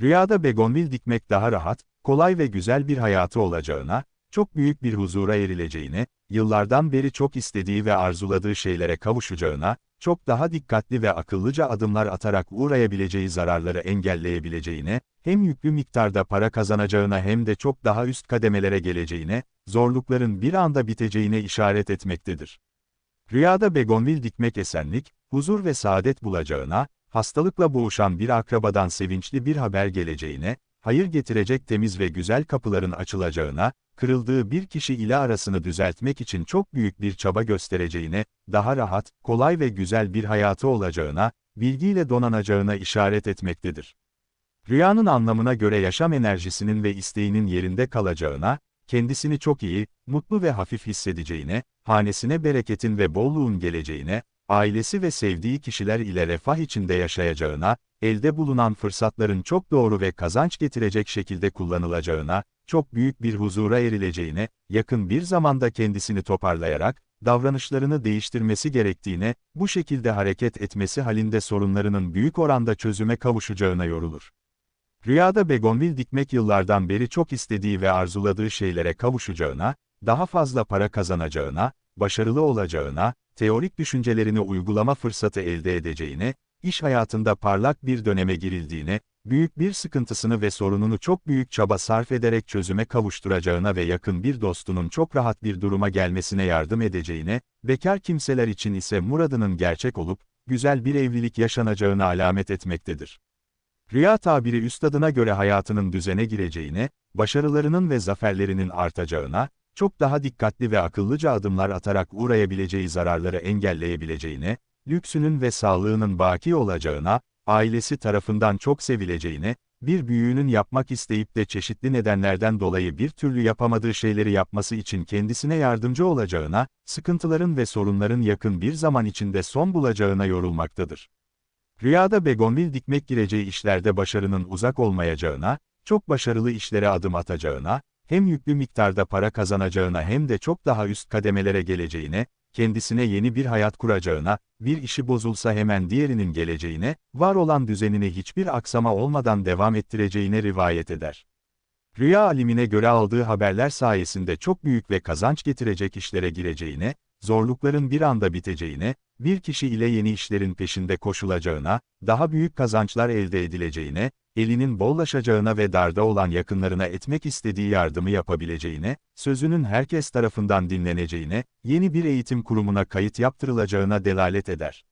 Rüyada begonvil dikmek daha rahat, kolay ve güzel bir hayatı olacağına, çok büyük bir huzura erileceğine, yıllardan beri çok istediği ve arzuladığı şeylere kavuşacağına, çok daha dikkatli ve akıllıca adımlar atarak uğrayabileceği zararları engelleyebileceğine, hem yüklü miktarda para kazanacağına hem de çok daha üst kademelere geleceğine, zorlukların bir anda biteceğine işaret etmektedir. Rüyada begonvil dikmek esenlik, huzur ve saadet bulacağına, hastalıkla boğuşan bir akrabadan sevinçli bir haber geleceğine, hayır getirecek temiz ve güzel kapıların açılacağına, kırıldığı bir kişi ile arasını düzeltmek için çok büyük bir çaba göstereceğine, daha rahat, kolay ve güzel bir hayatı olacağına, bilgiyle donanacağına işaret etmektedir. Rüyanın anlamına göre yaşam enerjisinin ve isteğinin yerinde kalacağına, kendisini çok iyi, mutlu ve hafif hissedeceğine, hanesine bereketin ve bolluğun geleceğine, ailesi ve sevdiği kişiler ile refah içinde yaşayacağına, elde bulunan fırsatların çok doğru ve kazanç getirecek şekilde kullanılacağına, çok büyük bir huzura erileceğine, yakın bir zamanda kendisini toparlayarak, davranışlarını değiştirmesi gerektiğine, bu şekilde hareket etmesi halinde sorunlarının büyük oranda çözüme kavuşacağına yorulur. Rüyada begonvil dikmek yıllardan beri çok istediği ve arzuladığı şeylere kavuşacağına, daha fazla para kazanacağına, başarılı olacağına, teorik düşüncelerini uygulama fırsatı elde edeceğine, iş hayatında parlak bir döneme girildiğine, büyük bir sıkıntısını ve sorununu çok büyük çaba sarf ederek çözüme kavuşturacağına ve yakın bir dostunun çok rahat bir duruma gelmesine yardım edeceğine, bekar kimseler için ise muradının gerçek olup, güzel bir evlilik yaşanacağına alamet etmektedir. Rüya tabiri üstadına göre hayatının düzene gireceğine, başarılarının ve zaferlerinin artacağına, çok daha dikkatli ve akıllıca adımlar atarak uğrayabileceği zararları engelleyebileceğine, lüksünün ve sağlığının baki olacağına, ailesi tarafından çok sevileceğine, bir büyüğünün yapmak isteyip de çeşitli nedenlerden dolayı bir türlü yapamadığı şeyleri yapması için kendisine yardımcı olacağına, sıkıntıların ve sorunların yakın bir zaman içinde son bulacağına yorulmaktadır. Rüyada begonvil dikmek gireceği işlerde başarının uzak olmayacağına, çok başarılı işlere adım atacağına, hem yüklü miktarda para kazanacağına hem de çok daha üst kademelere geleceğine, kendisine yeni bir hayat kuracağına, bir işi bozulsa hemen diğerinin geleceğine, var olan düzenini hiçbir aksama olmadan devam ettireceğine rivayet eder. Rüya alimine göre aldığı haberler sayesinde çok büyük ve kazanç getirecek işlere gireceğine, zorlukların bir anda biteceğine, bir kişi ile yeni işlerin peşinde koşulacağına, daha büyük kazançlar elde edileceğine, elinin bollaşacağına ve darda olan yakınlarına etmek istediği yardımı yapabileceğine, sözünün herkes tarafından dinleneceğine, yeni bir eğitim kurumuna kayıt yaptırılacağına delalet eder.